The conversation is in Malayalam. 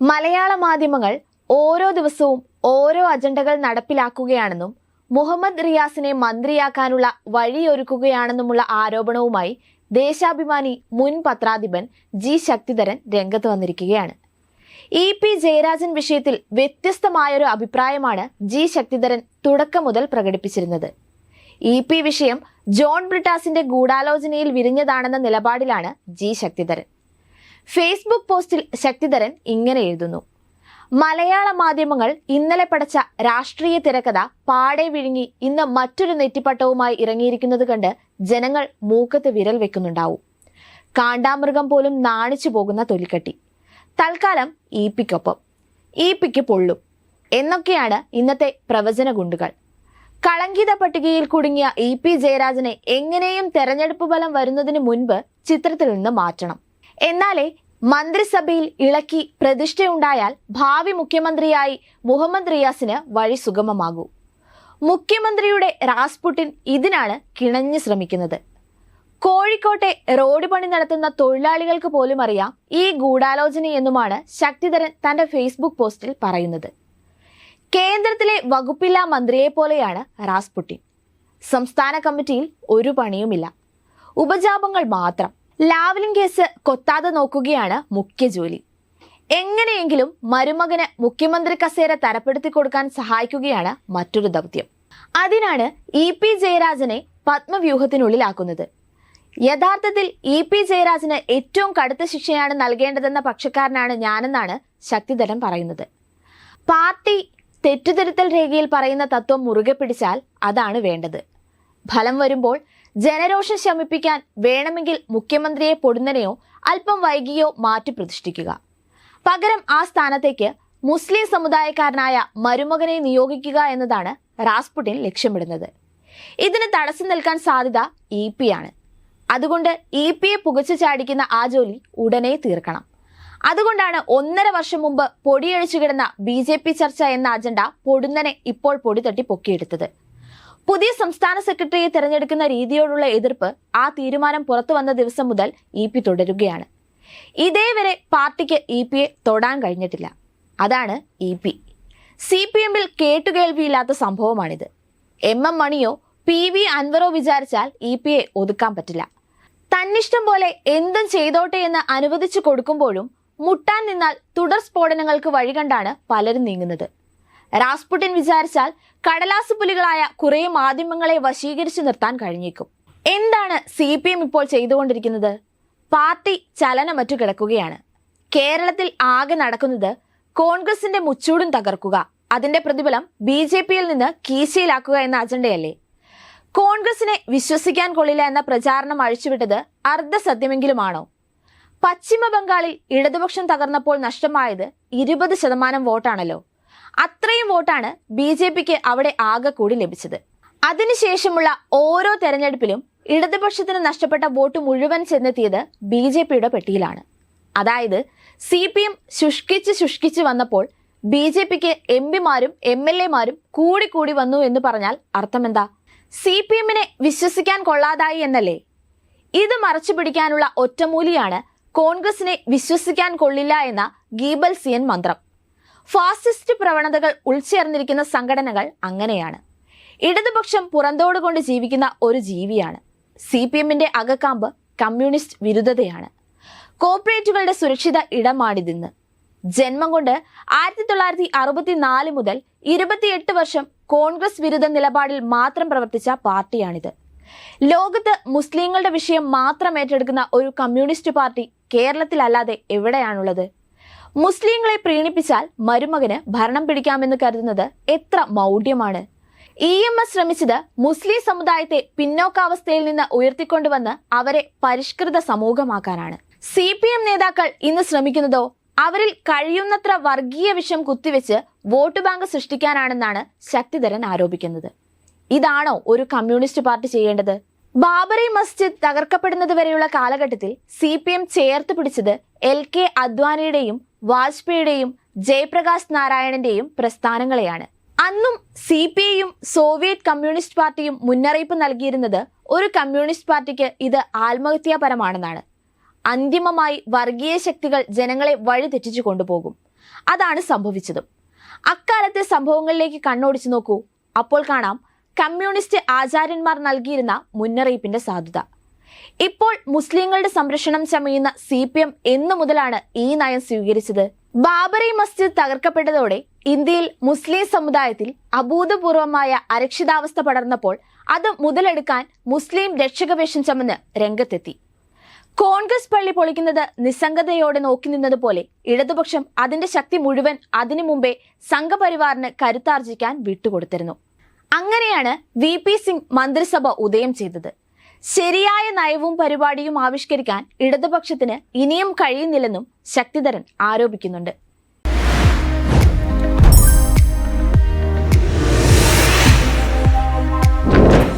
മലയാള മാധ്യമങ്ങൾ ഓരോ ദിവസവും ഓരോ അജണ്ടകൾ നടപ്പിലാക്കുകയാണെന്നും മുഹമ്മദ് റിയാസിനെ മന്ത്രിയാക്കാനുള്ള വഴിയൊരുക്കുകയാണെന്നുമുള്ള ആരോപണവുമായി ദേശാഭിമാനി മുൻ പത്രാധിപൻ ജി ശക്തിധരൻ രംഗത്ത് വന്നിരിക്കുകയാണ്. ഇ പി ജയരാജൻ വിഷയത്തിൽ വ്യത്യസ്തമായൊരു അഭിപ്രായമാണ് ജി ശക്തിധരൻ തുടക്കം മുതൽ പ്രകടിപ്പിച്ചിരുന്നത്. ഇ പി വിഷയം ജോൺ ബ്രിട്ടാസിന്റെ ഗൂഢാലോചനയിൽ വിരിഞ്ഞതാണെന്ന നിലപാടിലാണ് ജി ശക്തിധരൻ. ഫേസ്ബുക്ക് പോസ്റ്റിൽ ശക്തിധരൻ ഇങ്ങനെ എഴുതുന്നു. മലയാള മാധ്യമങ്ങൾ ഇന്നലെ പടച്ച രാഷ്ട്രീയ തിരക്കഥ പാടെ വിഴുങ്ങി ഇന്ന് മറ്റൊരു നെറ്റിപ്പട്ടവുമായി ഇറങ്ങിയിരിക്കുന്നത് കണ്ട് ജനങ്ങൾ മൂക്കത്ത് വിരൽ വെക്കുന്നുണ്ടാവും. കാണ്ടാമൃഗം പോലും നാണിച്ചു പോകുന്ന തൊലിക്കട്ടി. തൽക്കാലം ഇ പിക്കൊപ്പം ഇ പിക്ക് പൊള്ളും. എന്നൊക്കെയാണ് ഇന്നത്തെ പ്രവചന ഗുണ്ടുകൾ. കളങ്കിത പട്ടികയിൽ കുടുങ്ങിയ ഇ പി ജയരാജനെ എങ്ങനെയും തെരഞ്ഞെടുപ്പ് ഫലം വരുന്നതിന് മുൻപ് ചിത്രത്തിൽ നിന്ന് മാറ്റണം. എന്നാലേ മന്ത്രിസഭയിൽ ഇളക്കി പ്രതിഷ്ഠയുണ്ടായാൽ ഭാവി മുഖ്യമന്ത്രിയായി മുഹമ്മദ് റിയാസിന് വഴി സുഗമമാകൂ. മുഖ്യമന്ത്രിയുടെ റാസ്പുട്ടിൻ ഇതിനാണ് കിണഞ്ഞു ശ്രമിക്കുന്നത്. കോഴിക്കോട്ടെ റോഡ് പണി നടത്തുന്ന തൊഴിലാളികൾക്ക് പോലും അറിയാം ഈ ഗൂഢാലോചനയെന്നുമാണ് ശക്തിധരൻ തന്റെ ഫേസ്ബുക്ക് പോസ്റ്റിൽ പറയുന്നത്. കേന്ദ്രത്തിലെ വകുപ്പില്ലാ മന്ത്രിയെ പോലെയാണ് റാസ്പുട്ടിൻ സംസ്ഥാന കമ്മിറ്റിയിൽ ഒരു പണിയുമില്ല. ഉപജാപങ്ങൾ മാത്രം. ലാവലിംഗ് കേസ് കൊത്താതെ നോക്കുകയാണ് മുഖ്യ ജോലി. എങ്ങനെയെങ്കിലും മരുമകന് മുഖ്യമന്ത്രി കസേര തരപ്പെടുത്തി കൊടുക്കാൻ സഹായിക്കുകയാണ് മറ്റൊരു ദൗത്യം. അതിനാണ് ഇ പി ജയരാജനെ പത്മവ്യൂഹത്തിനുള്ളിലാക്കുന്നത്. യഥാർത്ഥത്തിൽ ഇ പി ജയരാജന് ഏറ്റവും കടുത്ത ശിക്ഷയാണ് നൽകേണ്ടതെന്ന പക്ഷക്കാരനാണ് ഞാനെന്നാണ് ശക്തിധരൻ പറയുന്നത്. പാർട്ടി തെറ്റുതിരുത്തൽ രേഖയിൽ പറയുന്ന തത്വം മുറുകെ പിടിച്ചാൽ അതാണ് വേണ്ടത്. ഫലം വരുമ്പോൾ ജനരോഷം ശമിപ്പിക്കാൻ വേണമെങ്കിൽ മുഖ്യമന്ത്രിയെ പൊടുന്നനെയോ അല്പം വൈകിയോ മാറ്റി പ്രതിഷ്ഠിക്കുക. പകരം ആ സ്ഥാനത്തേക്ക് മുസ്ലിം സമുദായക്കാരനായ മരുമകനെ നിയോഗിക്കുക എന്നതാണ് റാസ്പുട്ടിൻ ലക്ഷ്യമിടുന്നത്. ഇതിന് തടസ്സം നിൽക്കാൻ സാധ്യത ഇ പി ആണ്. അതുകൊണ്ട് ഇ പിയെ പുകച്ചു ചാടിക്കുന്ന ആ ജോലി ഉടനെ തീർക്കണം. അതുകൊണ്ടാണ് ഒന്നര വർഷം മുമ്പ് പൊടിയഴിച്ചു കിടന്ന ബി ചർച്ച എന്ന അജണ്ട പൊടുന്നനെ ഇപ്പോൾ പൊടി തട്ടി പൊക്കിയെടുത്തത്. പുതിയ സംസ്ഥാന സെക്രട്ടറിയെ തെരഞ്ഞെടുക്കുന്ന രീതിയോടുള്ള എതിർപ്പ് ആ തീരുമാനം പുറത്തു വന്ന ദിവസം മുതൽ ഇ പി തുടരുകയാണ്. ഇതേവരെ പാർട്ടിക്ക് ഇ പിയെ തൊടാൻ കഴിഞ്ഞിട്ടില്ല. അതാണ് ഇ പി. സി പി എമ്മിൽ കേട്ടുകേൾവിയില്ലാത്ത സംഭവമാണിത്. എം എം മണിയോ പി വി അൻവറോ വിചാരിച്ചാൽ ഇ പിയെ ഒതുക്കാൻ പറ്റില്ല. തന്നിഷ്ടം പോലെ എന്തും ചെയ്തോട്ടെ എന്ന് അനുവദിച്ചു കൊടുക്കുമ്പോഴും മുട്ടാൻ നിന്നാൽ തുടർ സ്ഫോടനങ്ങൾക്ക് വഴി കണ്ടാണ് പലരും നീങ്ങുന്നത്. റാസ്പുട്ടിൻ വിചാരിച്ചാൽ കടലാസ് പുലികളായ കുറെ മാധ്യമങ്ങളെ വശീകരിച്ചു നിർത്താൻ കഴിഞ്ഞേക്കും. എന്താണ് സി പി എം ഇപ്പോൾ ചെയ്തുകൊണ്ടിരിക്കുന്നത്? പാർട്ടി ചലനമറ്റു കിടക്കുകയാണ്. കേരളത്തിൽ ആകെ നടക്കുന്നത് കോൺഗ്രസിന്റെ മുച്ചൂടും തകർക്കുക. അതിന്റെ പ്രതിഫലം ബി ജെ പിയിൽ നിന്ന് കീശയിലാക്കുക എന്ന അജണ്ടയല്ലേ? കോൺഗ്രസിനെ വിശ്വസിക്കാൻ കൊള്ളില്ല എന്ന പ്രചാരണം അഴിച്ചുവിട്ടത് അർദ്ധസത്യമെങ്കിലുമാണോ? പശ്ചിമ ബംഗാളിൽ ഇടതുപക്ഷം തകർന്നപ്പോൾ നഷ്ടമായത് ഇരുപത് ശതമാനം വോട്ടാണല്ലോ. അത്രയും വോട്ടാണ് ബി ജെ പിക്ക് അവിടെ ആകെ കൂടി ലഭിച്ചത്. അതിനുശേഷമുള്ള ഓരോ തെരഞ്ഞെടുപ്പിലും ഇടതുപക്ഷത്തിന് നഷ്ടപ്പെട്ട വോട്ട് മുഴുവൻ ചെന്നെത്തിയത് ബി ജെ പിയുടെ പെട്ടിയിലാണ്. അതായത് സി പി എം ശുഷ്കിച്ച് ശുഷ്കിച്ച് വന്നപ്പോൾ ബി ജെ പിക്ക് എം പിമാരും എം എൽ എമാരും കൂടി കൂടി വന്നു എന്ന് പറഞ്ഞാൽ അർത്ഥമെന്താ? സി പി എമ്മിനെ വിശ്വസിക്കാൻ കൊള്ളാതായി എന്നല്ലേ? ഇത് മറച്ചു പിടിക്കാനുള്ള ഒറ്റമൂലിയാണ് കോൺഗ്രസിനെ വിശ്വസിക്കാൻ കൊള്ളില്ല എന്ന ഗീബൽസിയൻ മന്ത്രം. ഫാസിസ്റ്റ് പ്രവണതകൾ ഉൾച്ചേർന്നിരിക്കുന്ന സംഘടനകൾ അങ്ങനെയാണ്. ഇടതുപക്ഷം പുറന്തോടുകൊണ്ട് ജീവിക്കുന്ന ഒരു ജീവിയാണ്. സി പി എമ്മിന്റെ അകക്കാമ്പ് കമ്മ്യൂണിസ്റ്റ് വിരുദ്ധതയാണ്. കോർപ്പറേറ്റുകളുടെ സുരക്ഷിത ഇടമാണിതിന്ന്. ജന്മം കൊണ്ട് ആയിരത്തി തൊള്ളായിരത്തി അറുപത്തിനാല് മുതൽ ഇരുപത്തിയെട്ട് വർഷം കോൺഗ്രസ് വിരുദ്ധ നിലപാടിൽ മാത്രം പ്രവർത്തിച്ച പാർട്ടിയാണിത്. ലോകത്ത് മുസ്ലിങ്ങളുടെ വിഷയം മാത്രം ഏറ്റെടുക്കുന്ന ഒരു കമ്മ്യൂണിസ്റ്റ് പാർട്ടി കേരളത്തിലല്ലാതെ എവിടെയാണുള്ളത്? മുസ്ലിങ്ങളെ പ്രീണിപ്പിച്ചാൽ മരുമകന് ഭരണം പിടിക്കാമെന്ന് കരുതുന്നത് എത്ര മൗഢ്യമാണ്. ഇ എം എസ് ശ്രമിച്ചത് മുസ്ലിം സമുദായത്തെ പിന്നോക്കാവസ്ഥയിൽ നിന്ന് ഉയർത്തിക്കൊണ്ടുവന്ന് അവരെ പരിഷ്കൃത സമൂഹമാക്കാനാണ്. സി പി എം നേതാക്കൾ ഇന്ന് ശ്രമിക്കുന്നതോ? അവരിൽ കഴിയുന്നത്ര വർഗീയ വിഷം കുത്തിവെച്ച് വോട്ട് ബാങ്ക് സൃഷ്ടിക്കാനാണെന്നാണ് ശക്തിധരൻ ആരോപിക്കുന്നത്. ഇതാണോ ഒരു കമ്മ്യൂണിസ്റ്റ് പാർട്ടി ചെയ്യേണ്ടത്? ബാബറി മസ്ജിദ് തകർക്കപ്പെടുന്നത് വരെയുള്ള കാലഘട്ടത്തിൽ സി പി എം ചേർത്ത് പിടിച്ചത് എൽ കെ അദ്വാനിയുടെയും വാജ്പേയിയുടെയും ജയപ്രകാശ് നാരായണന്റെയും പ്രസ്ഥാനങ്ങളെയാണ്. അന്നും സി പി ഐയും സോവിയറ്റ് കമ്മ്യൂണിസ്റ്റ് പാർട്ടിയും മുന്നറിയിപ്പ് നൽകിയിരുന്നത് ഒരു കമ്മ്യൂണിസ്റ്റ് പാർട്ടിക്ക് ഇത് ആത്മഹത്യാപരമാണെന്നാണ്. അന്തിമമായി വർഗീയ ശക്തികൾ ജനങ്ങളെ വഴിതെറ്റിച്ചു കൊണ്ടുപോകും. അതാണ് സംഭവിച്ചതും. അക്കാലത്തെ സംഭവങ്ങളിലേക്ക് കണ്ണോടിച്ചു നോക്കൂ. അപ്പോൾ കാണാം കമ്മ്യൂണിസ്റ്റ് ആചാര്യന്മാർ നൽകിയിരുന്ന മുന്നറിയിപ്പിന്റെ സാധുത. ഇപ്പോൾ മുസ്ലിങ്ങളുടെ സംരക്ഷണം ചമയുന്ന സി പി എം എന്നു മുതലാണ് ഈ നയം സ്വീകരിച്ചത്. ബാബറി മസ്ജിദ് തകർക്കപ്പെട്ടതോടെ ഇന്ത്യയിൽ മുസ്ലിം സമുദായത്തിൽ അഭൂതപൂർവമായ അരക്ഷിതാവസ്ഥ പടർന്നപ്പോൾ അത് മുതലെടുക്കാൻ മുസ്ലിം രക്ഷകവേഷം ചമന്ന് രംഗത്തെത്തി. കോൺഗ്രസ് പള്ളി പൊളിക്കുന്നത് നിസ്സംഗതയോടെ നോക്കി നിന്നതുപോലെ ഇടതുപക്ഷം അതിന്റെ ശക്തി മുഴുവൻ അതിനു മുമ്പേ സംഘപരിവാറിന് കരുത്താർജിക്കാൻ വിട്ടുകൊടുത്തിരുന്നു. അങ്ങനെയാണ് വി പി സിംഗ് മന്ത്രിസഭ ഉദയം ചെയ്തത്. ശരിയായ നയവും പരിപാടിയും ആവിഷ്കരിക്കാൻ ഇടതുപക്ഷത്തിന് ഇനിയും കഴിയുന്നില്ലെന്നും ശക്തിധരൻ ആരോപിക്കുന്നുണ്ട്.